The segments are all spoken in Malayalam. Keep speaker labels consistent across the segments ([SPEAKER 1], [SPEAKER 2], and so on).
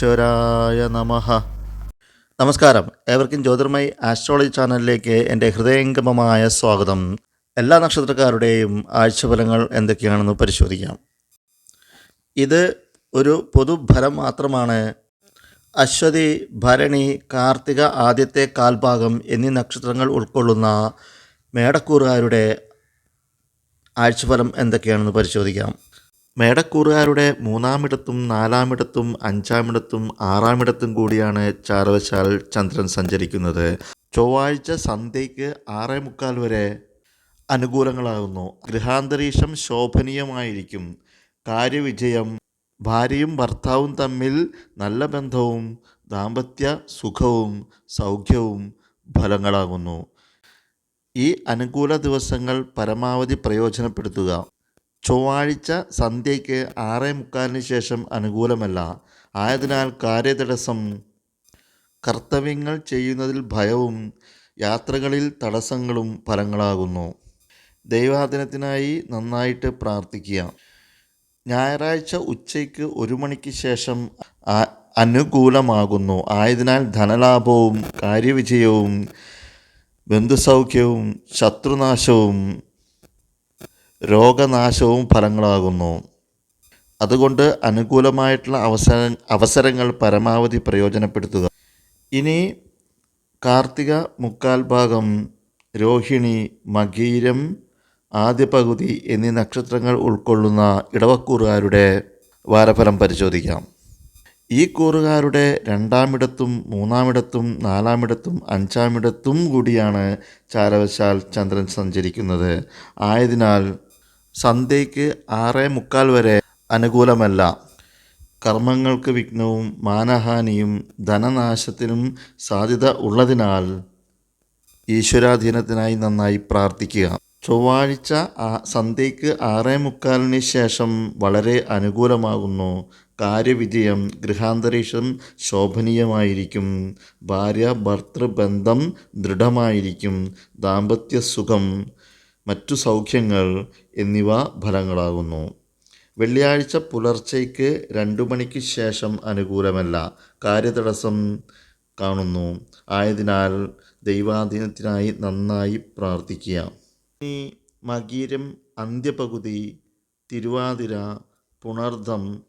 [SPEAKER 1] ഈശ്വരായ നമഃ. നമസ്കാരം. ഏവർക്കും ജ്യോതിർമയി ആസ്ട്രോളജി ചാനലിലേക്ക് എന്റെ ഹൃദയംഗമമായ സ്വാഗതം. എല്ലാ നക്ഷത്രക്കാരുടെയും ആഴ്ചഫലങ്ങൾ എന്തൊക്കെയാണെന്ന് പരിശോധിക്കാം. ഇത് ഒരു പൊതുഫലം മാത്രമാണ്. അശ്വതി ഭരണി കാർത്തിക ആദ്യത്തെ കാൽഭാഗം എന്നീ നക്ഷത്രങ്ങൾ ഉൾക്കൊള്ളുന്ന മേടക്കൂറുകാരുടെ ആഴ്ചഫലം എന്തൊക്കെയാണെന്ന് പരിശോധിക്കാം. മേടക്കൂറുകാരുടെ മൂന്നാമിടത്തും നാലാമിടത്തും അഞ്ചാമിടത്തും ആറാമിടത്തും കൂടിയാണ് ചാരവശാൽ ചന്ദ്രൻ സഞ്ചരിക്കുന്നത്. ചൊവ്വാഴ്ച സന്ധ്യയ്ക്ക് ആറേ മുക്കാൽ വരെ അനുകൂലങ്ങളാകുന്നു. ഗൃഹാന്തരീക്ഷം ശോഭനീയമായിരിക്കും. കാര്യവിജയം ഭാര്യയും ഭർത്താവും തമ്മിൽ നല്ല ബന്ധവും ദാമ്പത്യ സുഖവും സൗഖ്യവും ഫലങ്ങളാകുന്നു. ഈ അനുകൂല ദിവസങ്ങൾ പരമാവധി പ്രയോജനപ്പെടുത്തുക. ചൊവ്വാഴ്ച സന്ധ്യയ്ക്ക് ആറേ മുക്കാലിന് ശേഷം അനുകൂലമല്ല. ആയതിനാൽ കാര്യതടസ്സം കർത്തവ്യങ്ങൾ ചെയ്യുന്നതിൽ ഭയവും യാത്രകളിൽ തടസ്സങ്ങളും ഫലങ്ങളാകുന്നു. ദൈവാദിനത്തിനായി നന്നായിട്ട് പ്രാർത്ഥിക്കുക. ഞായറാഴ്ച ഉച്ചയ്ക്ക് ഒരു മണിക്ക് ശേഷം അനുകൂലമാകുന്നു. ആയതിനാൽ ധനലാഭവും കാര്യവിജയവും ബന്ധുസൗഖ്യവും ശത്രുനാശവും രോഗനാശവും ഫലങ്ങളാകുന്നു. അതുകൊണ്ട് അനുകൂലമായിട്ടുള്ള അവസര അവസരങ്ങൾ പരമാവധി പ്രയോജനപ്പെടുത്തുക. ഇനി കാർത്തിക മുക്കാൽ ഭാഗം രോഹിണി മകീരം ആദ്യ പകുതി എന്നീ നക്ഷത്രങ്ങൾ ഉൾക്കൊള്ളുന്ന ഇടവക്കൂറുകാരുടെ വാരഫലം പരിശോധിക്കാം. ഈ കൂറുകാരുടെ രണ്ടാമിടത്തും മൂന്നാമിടത്തും നാലാമിടത്തും അഞ്ചാമിടത്തും കൂടിയാണ് ചാരവശാൽ ചന്ദ്രൻ സഞ്ചരിക്കുന്നത്. ആയതിനാൽ സന്ധ്യയ്ക്ക് ആറേ മുക്കാൽ വരെ അനുകൂലമല്ല. കർമ്മങ്ങൾക്ക് വിഘ്നവും മാനഹാനിയും ധനനാശത്തിനും സാധ്യത ഉള്ളതിനാൽ ഈശ്വരാധീനത്തിനായി നന്നായി പ്രാർത്ഥിക്കുക. ചൊവ്വാഴ്ച സന്ധ്യയ്ക്ക് ആറേ മുക്കാലിന് ശേഷം വളരെ അനുകൂലമാകുന്നു. കാര്യവിജയം ഗൃഹാന്തരീക്ഷം ശോഭനീയമായിരിക്കും. ഭാര്യ ഭർത്തൃബന്ധം ദൃഢമായിരിക്കും. ദാമ്പത്യ സുഖം മറ്റു സൗഖ്യങ്ങൾ എന്നിവ ഫലങ്ങളാകുന്നു. വെള്ളിയാഴ്ച പുലർച്ചയ്ക്ക് രണ്ടു മണിക്ക് ശേഷം അനുകൂലമല്ല. കാര്യതടസ്സം കാണുന്നു. ആയതിനാൽ ദൈവാധീനത്തിനായി നന്നായി പ്രാർത്ഥിക്കുക. ഇനി മകീരം അന്ത്യപകുതി തിരുവാതിര പുണർദം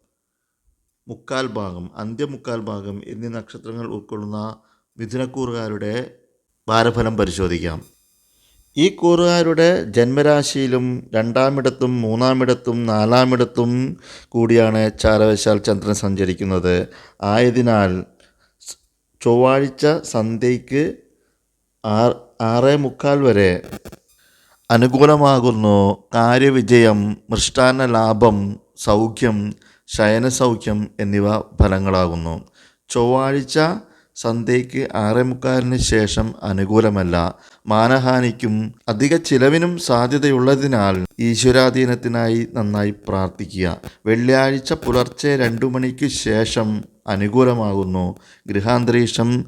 [SPEAKER 1] മുക്കാൽ ഭാഗം അന്ത്യമുക്കാൽ ഭാഗം എന്നീ നക്ഷത്രങ്ങൾ ഉൾക്കൊള്ളുന്ന മിഥുനക്കൂറുകാരുടെ ഭാരഫലം പരിശോധിക്കാം. ഈ കൂറുകാരുടെ ജന്മരാശിയിലും രണ്ടാമിടത്തും മൂന്നാമിടത്തും നാലാമിടത്തും കൂടിയാണ് ചാരവശാൽ ചന്ദ്രൻ സഞ്ചരിക്കുന്നത്. ആയതിനാൽ ചൊവ്വാഴ്ച സന്ധ്യയ്ക്ക് ആറ് മുക്കാൽ വരെ അനുകൂലമാകുന്നു. കാര്യവിജയം മൃഷ്ടാന്ന ലാഭം സൗഖ്യം ശയനസൗഖ്യം എന്നിവ ഫലങ്ങളാകുന്നു. ചൊവ്വാഴ്ച സന്ധ്യയ്ക്ക് ആറേ മുക്കാലിന് ശേഷം അനുകൂലമല്ല. മാനഹാനിക്കും അധിക ചിലവിനും സാധ്യതയുള്ളതിനാൽ ഈശ്വരാധീനത്തിനായി നന്നായി പ്രാർത്ഥിക്കുക. വെള്ളിയാഴ്ച പുലർച്ചെ രണ്ടു മണിക്ക് ശേഷം അനുകൂലമാകുന്നു. ഗൃഹാന്തരീക്ഷം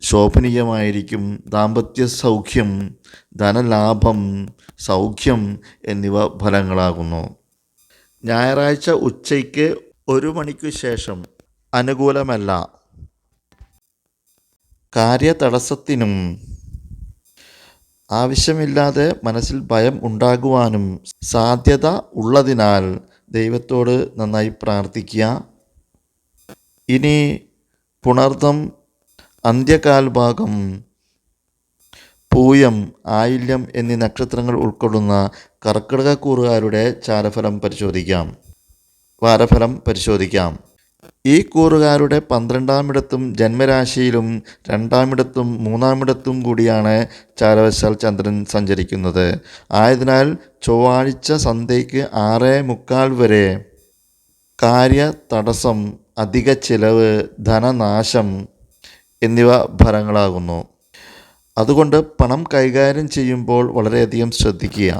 [SPEAKER 1] ശോഭനീയമായിരിക്കും. ദാമ്പത്യ സൗഖ്യം ധനലാഭം സൗഖ്യം എന്നിവ ഫലങ്ങളാകുന്നു. ഞായറാഴ്ച ഉച്ചയ്ക്ക് ഒരു മണിക്ക് ശേഷം അനുകൂലമല്ല. കാര്യതടസ്സത്തിനും ആവശ്യമില്ലാതെ മനസ്സിൽ ഭയം ഉണ്ടാകുവാനും സാധ്യത ഉള്ളതിനാൽ ദൈവത്തോട് നന്നായി പ്രാർത്ഥിക്കുക. ഇനി പുണർദം അന്ത്യകാൽ ഭാഗം പൂയം ആയില്യം എന്നീ നക്ഷത്രങ്ങൾ ഉൾക്കൊള്ളുന്ന കർക്കിടകക്കൂറുകാരുടെ ചാരഫലം പരിശോധിക്കാം. വാരഫലം പരിശോധിക്കാം. ഈ കൂറുകാരുടെ പന്ത്രണ്ടാമിടത്തും ജന്മരാശിയിലും രണ്ടാമിടത്തും മൂന്നാമിടത്തും കൂടിയാണ് ചാരവശാൽ ചന്ദ്രൻ സഞ്ചരിക്കുന്നത്. ആയതിനാൽ ചൊവ്വാഴ്ച സന്ധ്യയ്ക്ക് ആറ് മുക്കാൽ വരെ കാര്യ തടസ്സം അധിക ചിലവ് ധനനാശം എന്നിവ ഫലങ്ങളാകുന്നു. അതുകൊണ്ട് പണം കൈകാര്യം ചെയ്യുമ്പോൾ വളരെയധികം ശ്രദ്ധിക്കുക.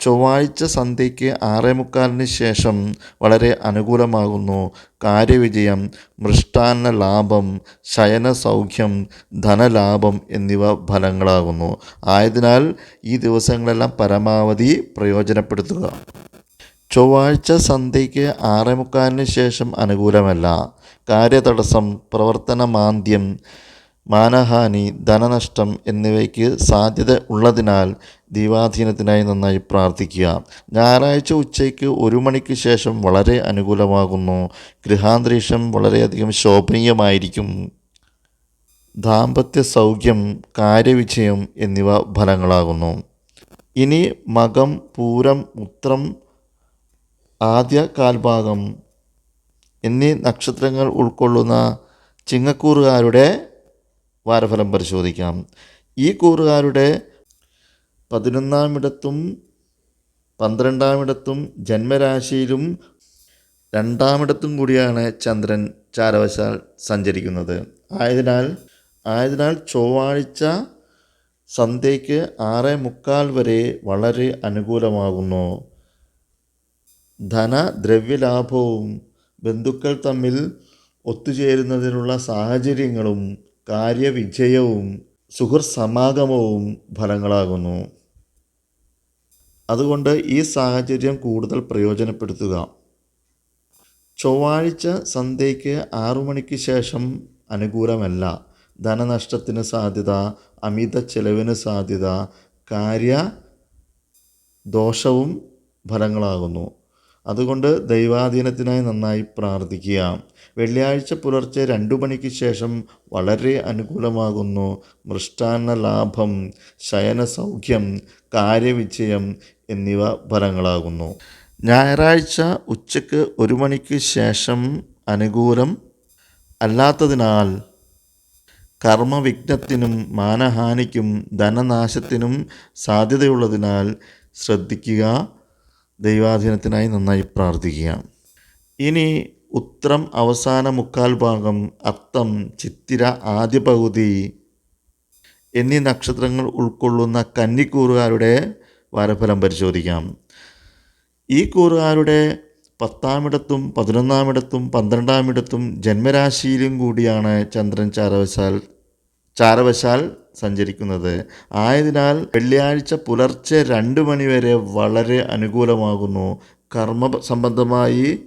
[SPEAKER 1] ചൊവ്വാഴ്ച സന്ധ്യയ്ക്ക് ആറേ മുക്കാലിന് ശേഷം വളരെ അനുകൂലമാകുന്നു. കാര്യവിജയം മൃഷ്ടാന്ന ലാഭം ശയന സൗഖ്യം ധനലാഭം എന്നിവ ഫലങ്ങളാകുന്നു. ആയതിനാൽ ഈ ദിവസങ്ങളെല്ലാം പരമാവധി പ്രയോജനപ്പെടുത്തുക. ചൊവ്വാഴ്ച സന്ധ്യയ്ക്ക് ആറേ മുക്കാലിന് ശേഷം അനുകൂലമല്ല. കാര്യതടസ്സം പ്രവർത്തന മാന്ദ്യം മാനഹാനി ധനനഷ്ടം എന്നിവയ്ക്ക് സാധ്യത ഉള്ളതിനാൽ ദൈവാധീനത്തിനായി നന്നായി പ്രാർത്ഥിക്കുക. ഞായറാഴ്ച ഉച്ചയ്ക്ക് ഒരു മണിക്ക് ശേഷം വളരെ അനുകൂലമാകുന്നു. ഗൃഹാന്തരീക്ഷം വളരെയധികം ശോഭനീയമായിരിക്കും. ദാമ്പത്യ സൗഖ്യം കാര്യവിജയം എന്നിവ ഫലങ്ങളാകുന്നു. ഇനി മകം പൂരം ഉത്രം ആദ്യ കാൽഭാഗം എന്നീ നക്ഷത്രങ്ങൾ ഉൾക്കൊള്ളുന്ന ചിങ്ങക്കൂറുകാരുടെ വാരഫലം പരിശോധിക്കാം. ഈ കൂറുകാരുടെ പതിനൊന്നാമിടത്തും പന്ത്രണ്ടാമിടത്തും ജന്മരാശിയിലും രണ്ടാമിടത്തും കൂടിയാണ് ചന്ദ്രൻ ചാരവശാൽ സഞ്ചരിക്കുന്നത്. ആയതിനാൽ ആയതിനാൽ ചൊവ്വാഴ്ച സന്ധ്യയ്ക്ക് ആറ് മുക്കാൽ വരെ വളരെ അനുകൂലമാകുന്നു. ധന ദ്രവ്യലാഭവും ബന്ധുക്കൾ തമ്മിൽ ഒത്തുചേരുന്നതിനുള്ള സാഹചര്യങ്ങളും കാര്യവിജയവും സുഹൃസമാഗമവും സമാഗമവും ഫലങ്ങളാകുന്നു. അതുകൊണ്ട് ഈ സാഹചര്യം കൂടുതൽ പ്രയോജനപ്പെടുത്തുക. ചൊവ്വാഴ്ച സന്ധ്യയ്ക്ക് ആറു മണിക്ക് ശേഷം അനുകൂലമല്ല. ധനനഷ്ടത്തിന് സാധ്യത അമിത ചെലവിന് സാധ്യത കാര്യ ദോഷവും ഫലങ്ങളാകുന്നു. അതുകൊണ്ട് ദൈവാധീനത്തിനായി നന്നായി പ്രാർത്ഥിക്കുക. വെള്ളിയാഴ്ച പുലർച്ചെ രണ്ടു മണിക്ക് ശേഷം വളരെ അനുകൂലമാകുന്നു. മൃഷ്ടാന്ന ലാഭം ശയന സൗഖ്യം കാര്യവിജയം എന്നിവ ഫലങ്ങളാകുന്നു. ഞായറാഴ്ച ഉച്ചയ്ക്ക് ഒരു മണിക്ക് ശേഷം അനുകൂലം അല്ലാത്തതിനാൽ കർമ്മവിഘ്നത്തിനും മാനഹാനിക്കും ധനനാശത്തിനും സാധ്യതയുള്ളതിനാൽ ശ്രദ്ധിക്കുക. ദൈവാധീനത്തിനായി നന്നായി പ്രാർത്ഥിക്കുക. ഇനി ഉത്രം അവസാന മുക്കാൽ ഭാഗം അത്തം ചിത്തിര ആദ്യ പകുതി എന്നീ നക്ഷത്രങ്ങൾ ഉൾക്കൊള്ളുന്ന കന്നിക്കൂറുകാരുടെ വാരഫലം പരിശോധിക്കാം. ഈ കൂറുകാരുടെ പത്താമിടത്തും പതിനൊന്നാമിടത്തും പന്ത്രണ്ടാമിടത്തും ജന്മരാശിയിലും കൂടിയാണ് ചന്ദ്രൻ ചാരവശാൽ ചാരവശാൽ സഞ്ചരിക്കുന്നത്. ആയതിനാൽ വെള്ളിയാഴ്ച പുലർച്ചെ രണ്ട് മണിവരെ വളരെ അനുകൂലമാകുന്നു. കർമ്മ സംബന്ധമായി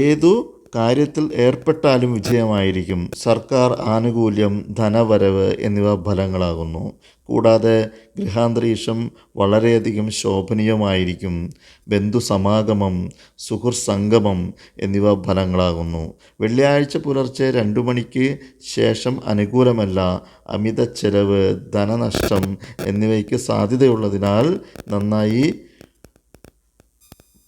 [SPEAKER 1] ഏതു കാര്യത്തിൽ ഏർപ്പെട്ടാലും വിജയമായിരിക്കും. സർക്കാർ ആനുകൂല്യം ധനവരവ് എന്നിവ ഫലങ്ങളാകുന്നു. കൂടാതെ ഗൃഹാന്തരീക്ഷം വളരെയധികം ശോഭനീയമായിരിക്കും. ബന്ധുസമാഗമം സുഹൃസംഗമം സംഗമം എന്നിവ ഫലങ്ങളാകുന്നു. വെള്ളിയാഴ്ച പുലർച്ചെ രണ്ടു മണിക്ക് ശേഷം അനുകൂലമല്ല. അമിത ചെലവ് ധനനഷ്ടം എന്നിവയ്ക്ക് സാധ്യതയുള്ളതിനാൽ നന്നായി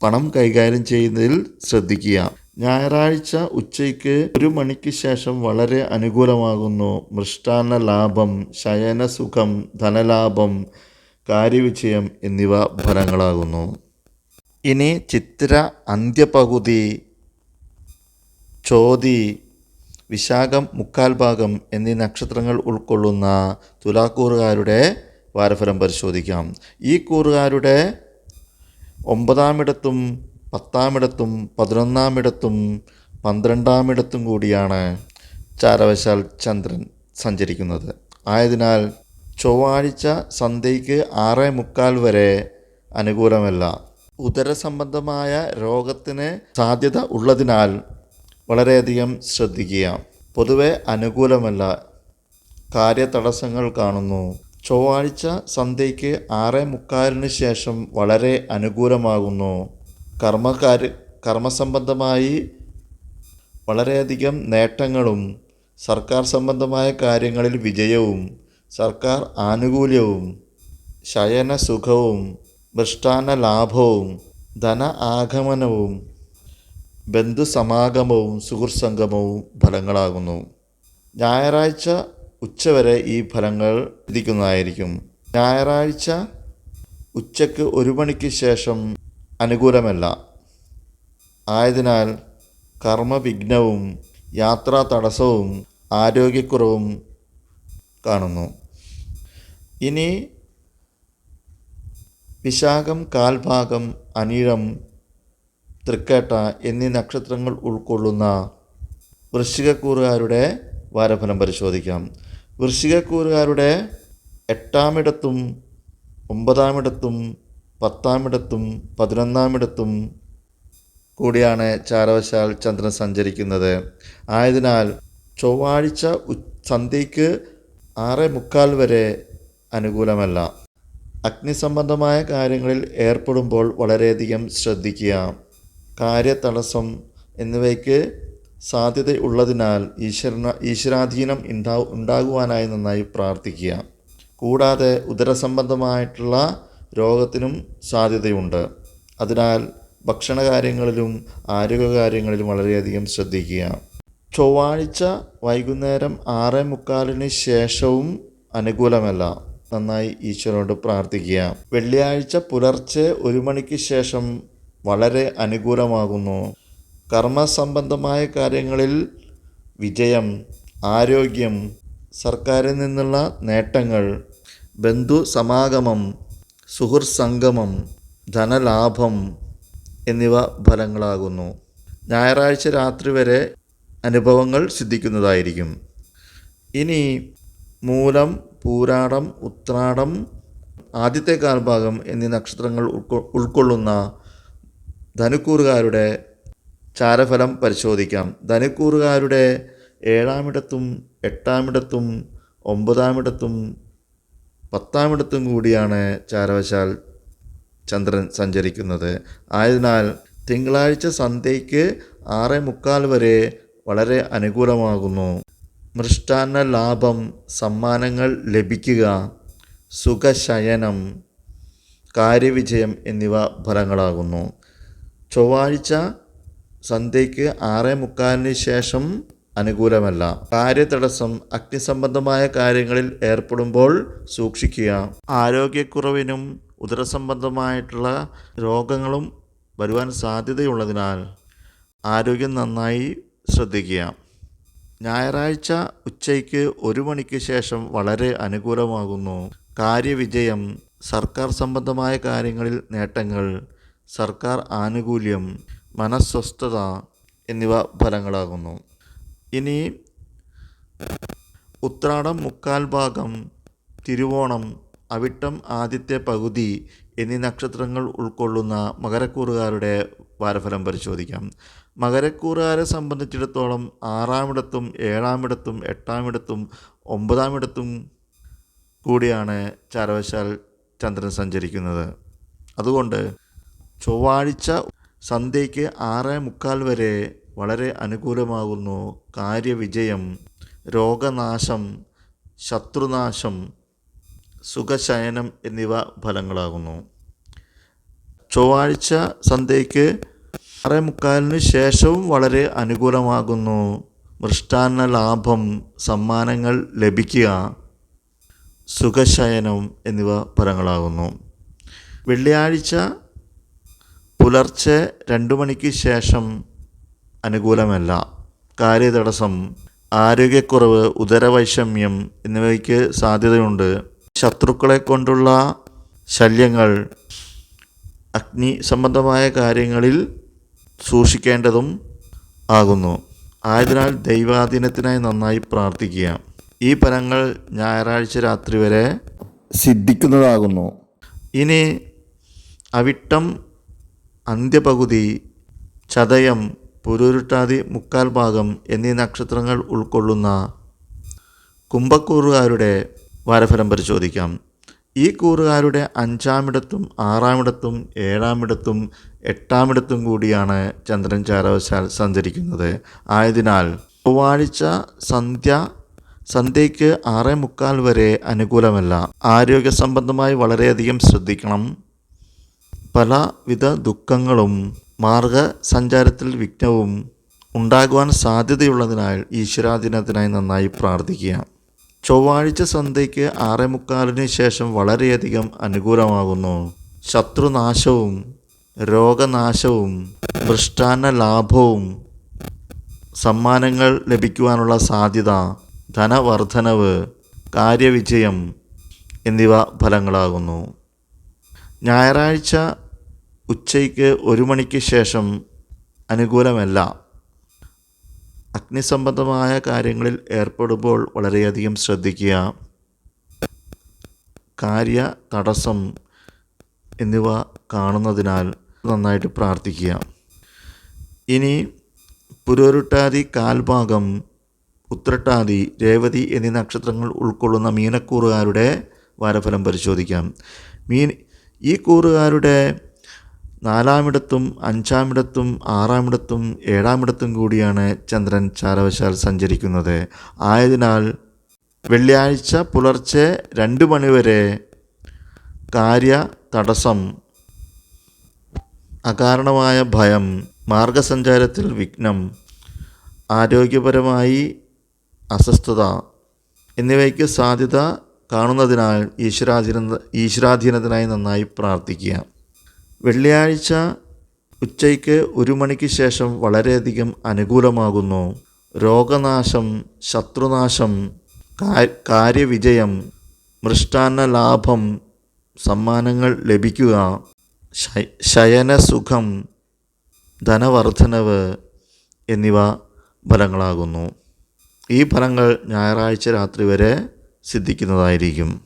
[SPEAKER 1] പണം കൈകാര്യം ചെയ്യുന്നതിൽ ശ്രദ്ധിക്കുക. ഞായറാഴ്ച ഉച്ചയ്ക്ക് ഒരു മണിക്ക് ശേഷം വളരെ അനുകൂലമാകുന്നു. മൃഷ്ടാന്ന ലാഭം ശയനസുഖം ധനലാഭം കാര്യവിജയം എന്നിവ ഫലങ്ങളാകുന്നു. ഇനി ചിത്ര അന്ത്യപകുതി ചോതി വിശാഖം മുക്കാൽ ഭാഗം എന്നീ നക്ഷത്രങ്ങൾ ഉൾക്കൊള്ളുന്ന തുലാക്കൂറുകാരുടെ വാരഫലം പരിശോധിക്കാം. ഈ കൂറുകാരുടെ ഒമ്പതാമിടത്തും പത്താമിടത്തും പതിനൊന്നാമിടത്തും പന്ത്രണ്ടാമിടത്തും കൂടിയാണ് ചാരവശാൽ ചന്ദ്രൻ സഞ്ചരിക്കുന്നത്. ആയതിനാൽ ചൊവ്വാഴ്ച സന്ധ്യയ്ക്ക് ആറ് മുക്കാൽ വരെ അനുകൂലമല്ല. ഉദരസംബന്ധമായ രോഗത്തിന് സാധ്യത ഉള്ളതിനാൽ വളരെയധികം ശ്രദ്ധിക്കുക. പൊതുവെ അനുകൂലമല്ല. കാര്യതടസ്സങ്ങൾ കാണുന്നു. ചൊവ്വാഴ്ച സന്ധ്യയ്ക്ക് ആറ് മുക്കാലിന് ശേഷം വളരെ അനുകൂലമാകുന്നു. കർമ്മക്കാര് കർമ്മസംബന്ധമായി വളരെയധികം നേട്ടങ്ങളും സർക്കാർ സംബന്ധമായ കാര്യങ്ങളിൽ വിജയവും സർക്കാർ ആനുകൂല്യവും ശയന സുഖവും മൃഷ്ടാന ലാഭവും ധന ആഗമനവും ബന്ധുസമാഗമവും സുഹൃത് സംഗമവും ഫലങ്ങളാകുന്നു. ഞായറാഴ്ച ഉച്ചവരെ ഈ ഫലങ്ങൾ ലഭിക്കുന്നതായിരിക്കും. ഞായറാഴ്ച ഉച്ചയ്ക്ക് ഒരു മണിക്ക് ശേഷം അനുകൂലമല്ല. ആയതിനാൽ കർമ്മവിഘ്നവും യാത്രാ തടസ്സവും ആരോഗ്യക്കുറവും കാണുന്നു. ഇനി വിശാഖം കാൽഭാഗം അനിഴം തൃക്കേട്ട എന്നീ നക്ഷത്രങ്ങൾ ഉൾക്കൊള്ളുന്ന വൃശ്ചികക്കൂറുകാരുടെ വാരഫലം പരിശോധിക്കാം. വൃശ്ചികക്കൂറുകാരുടെ എട്ടാമിടത്തും ഒമ്പതാമിടത്തും പത്താമിടത്തും പതിനൊന്നാമിടത്തും കൂടിയാണ് ചാരവശാൽ ചന്ദ്രൻ സഞ്ചരിക്കുന്നത്. ആയതിനാൽ ചൊവ്വാഴ്ച സന്ധ്യയ്ക്ക് ആറ് മുക്കാൽ വരെ അനുകൂലമല്ല. അഗ്നിസംബന്ധമായ കാര്യങ്ങളിൽ ഏർപ്പെടുമ്പോൾ വളരെയധികം ശ്രദ്ധിക്കുക. കാര്യതടസ്സം എന്നിവയ്ക്ക് സാധ്യത ഉള്ളതിനാൽ ഈശ്വരന ഈശ്വരാധീനം ഉണ്ടാ ഉണ്ടാകുവാനായി നന്നായി പ്രാർത്ഥിക്കുക. കൂടാതെ ഉദരസംബന്ധമായിട്ടുള്ള രോഗത്തിനും സാധ്യതയുണ്ട്. അതിനാൽ ഭക്ഷണകാര്യങ്ങളിലും ആരോഗ്യകാര്യങ്ങളിലും വളരെയധികം ശ്രദ്ധിക്കുക. ചൊവ്വാഴ്ച വൈകുന്നേരം ആറ് മുക്കാലിന് ശേഷവും അനുകൂലമല്ല. നന്നായി ഈശ്വരനോട് പ്രാർത്ഥിക്കുക. വെള്ളിയാഴ്ച പുലർച്ചെ ഒരു മണിക്ക് ശേഷം വളരെ അനുകൂലമാകുന്നു. കർമ്മസംബന്ധമായ കാര്യങ്ങളിൽ വിജയം ആരോഗ്യം സർക്കാരിൽ നിന്നുള്ള നേട്ടങ്ങൾ ബന്ധു സമാഗമം സുഹൃത്ത് സംഗമം ധനലാഭം എന്നിവ ഫലങ്ങളാകുന്നു. ഞായറാഴ്ച രാത്രി വരെ അനുഭവങ്ങൾ സിദ്ധിക്കുന്നതായിരിക്കും. ഇനി മൂലം പൂരാടം ഉത്രാടം ആദ്യത്തെ കാൽഭാഗം എന്നീ നക്ഷത്രങ്ങൾ ഉൾക്കൊ ഉൾക്കൊള്ളുന്ന ധനുക്കൂറുകാരുടെ ചാരഫലം പരിശോധിക്കാം. ധനുക്കൂറുകാരുടെ ഏഴാമിടത്തും എട്ടാമിടത്തും ഒമ്പതാമിടത്തും പത്താമിടത്തും കൂടിയാണ് ചാരവശാൽ ചന്ദ്രൻ സഞ്ചരിക്കുന്നത്. ആയതിനാൽ തിങ്കളാഴ്ച സന്ധ്യയ്ക്ക് ആറ് മുക്കാൽ വരെ വളരെ അനുകൂലമാകുന്നു. മൃഷ്ടാന്ന ലാഭം സമ്മാനങ്ങൾ ലഭിക്കുക സുഖശയനം കാര്യവിജയം എന്നിവ ഫലങ്ങളാകുന്നു. ചൊവ്വാഴ്ച സന്ധ്യയ്ക്ക് ആറ് മുക്കാലിന് ശേഷം അനുകൂലമല്ല. കാര്യതടസ്സം അഗ്നിസംബന്ധമായ കാര്യങ്ങളിൽ ഏർപ്പെടുമ്പോൾ സൂക്ഷിക്കുക. ആരോഗ്യക്കുറവിനും ഉദരസംബന്ധമായിട്ടുള്ള രോഗങ്ങളും വരുവാൻ സാധ്യതയുള്ളതിനാൽ ആരോഗ്യം നന്നായി ശ്രദ്ധിക്കുക. ഞായറാഴ്ച ഉച്ചയ്ക്ക് ഒരു മണിക്ക് ശേഷം വളരെ അനുകൂലമാകുന്നു. കാര്യവിജയം സർക്കാർ സംബന്ധമായ കാര്യങ്ങളിൽ നേട്ടങ്ങൾ സർക്കാർ ആനുകൂല്യം മനസ്വസ്ഥത എന്നിവ ഫലങ്ങളാകുന്നു. ഇനി ഉത്രാടം മുക്കാൽ ഭാഗം തിരുവോണം അവിട്ടം ആദ്യത്തെ പകുതി എന്നീ നക്ഷത്രങ്ങൾ ഉൾക്കൊള്ളുന്ന മകരക്കൂറുകാരുടെ വാരഫലം പരിശോധിക്കാം. മകരക്കൂറുകാരെ സംബന്ധിച്ചിടത്തോളം ആറാമിടത്തും ഏഴാമിടത്തും എട്ടാമിടത്തും ഒമ്പതാമിടത്തും കൂടിയാണ് ചാരവശാൽ ചന്ദ്രൻ സഞ്ചരിക്കുന്നത്. അതുകൊണ്ട് ചൊവ്വാഴ്ച സന്ധ്യയ്ക്ക് ആറ് മുക്കാൽ വരെ വളരെ അനുകൂലമാകുന്നു. കാര്യവിജയം രോഗനാശം ശത്രുനാശം സുഖശയനം എന്നിവ ഫലങ്ങളാകുന്നു. ചൊവ്വാഴ്ച സന്ധ്യയ്ക്ക് ആറേ മുക്കാലിന് ശേഷവും വളരെ അനുകൂലമാകുന്നു. മൃഷ്ടാന്ന ലാഭം സമ്മാനങ്ങൾ ലഭിക്കുക സുഖശയനം എന്നിവ ഫലങ്ങളാകുന്നു. വെള്ളിയാഴ്ച പുലർച്ചെ രണ്ടു മണിക്ക് ശേഷം അനുകൂലമല്ല. കാര്യതടസ്സം ആരോഗ്യക്കുറവ് ഉദരവൈഷമ്യം എന്നിവയ്ക്ക് സാധ്യതയുണ്ട്. ശത്രുക്കളെ കൊണ്ടുള്ള ശല്യങ്ങൾ അഗ്നി സംബന്ധമായ കാര്യങ്ങളിൽ സൂക്ഷിക്കേണ്ടതും ആകുന്നു. ആയതിനാൽ ദൈവാധീനത്തിനായി നന്നായി പ്രാർത്ഥിക്കുക. ഈ ഫലങ്ങൾ ഞായറാഴ്ച രാത്രി വരെ സിദ്ധിക്കുന്നതാകുന്നു. ഇനി അവിട്ടം അന്ത്യപകുതി ചതയം പുരുരുട്ടാതി മുക്കാൽ ഭാഗം എന്നീ നക്ഷത്രങ്ങൾ ഉൾക്കൊള്ളുന്ന കുംഭക്കൂറുകാരുടെ വാരഫലം പരിശോധിക്കാം. ഈ കൂറുകാരുടെ അഞ്ചാമിടത്തും ആറാമിടത്തും ഏഴാമിടത്തും എട്ടാമിടത്തും കൂടിയാണ് ചന്ദ്രൻ ചാരവശാൽ സഞ്ചരിക്കുന്നത്. ആയതിനാൽ ചൊവ്വാഴ്ച സന്ധ്യ സന്ധ്യയ്ക്ക് ആറേ മുക്കാൽ വരെ അനുകൂലമല്ല. ആരോഗ്യ സംബന്ധമായി വളരെയധികം ശ്രദ്ധിക്കണം. പലവിധ ദുഃഖങ്ങളും മാർഗ സഞ്ചാരത്തിൽ വിഘ്നവും ഉണ്ടാകുവാൻ സാധ്യതയുള്ളതിനാൽ ഈശ്വരാധീനത്തിനായി നന്നായി പ്രാർത്ഥിക്കുക. ചൊവ്വാഴ്ച സന്ധ്യയ്ക്ക് ആറേ മുക്കാലിന് ശേഷം വളരെയധികം അനുകൂലമാകുന്നു. ശത്രുനാശവും രോഗനാശവും മൃഷ്ടാന്ന ലാഭവും സമ്മാനങ്ങൾ ലഭിക്കുവാനുള്ള സാധ്യത ധനവർദ്ധനവ് കാര്യവിജയം എന്നിവ ഫലങ്ങളാകുന്നു. ഞായറാഴ്ച ഉച്ചയ്ക്ക് ഒരു മണിക്ക് ശേഷം അനുകൂലമല്ല. അഗ്നിസംബന്ധമായ കാര്യങ്ങളിൽ ഏർപ്പെടുമ്പോൾ വളരെയധികം ശ്രദ്ധിക്കുക. കാര്യ തടസ്സം എന്നിവ കാണുന്നതിനാൽ നന്നായിട്ട് പ്രാർത്ഥിക്കുക. ഇനി പുരോരുട്ടാതി കാൽഭാഗം ഉത്രട്ടാതി രേവതി എന്നീ നക്ഷത്രങ്ങൾ ഉൾക്കൊള്ളുന്ന മീനക്കൂറുകാരുടെ വാരഫലം പരിശോധിക്കാം. മീൻ ഈ കൂറുകാരുടെ നാലാമിടത്തും അഞ്ചാമിടത്തും ആറാമിടത്തും ഏഴാമിടത്തും കൂടിയാണ് ചന്ദ്രൻ ചാരവശാൽ സഞ്ചരിക്കുന്നത്. ആയതിനാൽ വെള്ളിയാഴ്ച പുലർച്ചെ രണ്ട് മണിവരെ കാര്യ തടസ്സം അകാരണമായ ഭയം മാർഗസഞ്ചാരത്തിൽ വിഘ്നം ആരോഗ്യപരമായി അസ്വസ്ഥത എന്നിവയ്ക്ക് സാധ്യത കാണുന്നതിനാൽ ഈശ്വരാധീന ഈശ്വരാധീനത്തിനായി നന്നായി പ്രാർത്ഥിക്കുക. വെള്ളിയാഴ്ച ഉച്ചയ്ക്ക് ഒരു മണിക്ക് ശേഷം വളരെയധികം അനുകൂലമാകുന്നു. രോഗനാശം ശത്രുനാശം കാര്യവിജയം മൃഷ്ടാന്ന ലാഭം സമ്മാനങ്ങൾ ലഭിക്കുക ശയ- ശയനസുഖം ധനവർദ്ധനവ് എന്നിവ ഫലങ്ങളാകുന്നു. ഈ ഫലങ്ങൾ ഞായറാഴ്ച രാത്രി വരെ സിദ്ധിക്കുന്നതായിരിക്കും.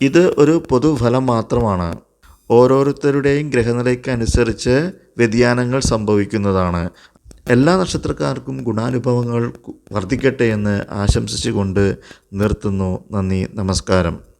[SPEAKER 1] ഇത് ഒരു പൊതുഫലം മാത്രമാണ്. ഓരോരുത്തരുടെയും ഗ്രഹനിലയ്ക്ക് അനുസരിച്ച് വ്യതിയാനങ്ങൾ സംഭവിക്കുന്നതാണ്. എല്ലാ നക്ഷത്രക്കാർക്കും ഗുണാനുഭവങ്ങൾ വർദ്ധിക്കട്ടെ എന്ന് ആശംസിച്ചുകൊണ്ട് നിർത്തുന്നു. നന്ദി നമസ്കാരം.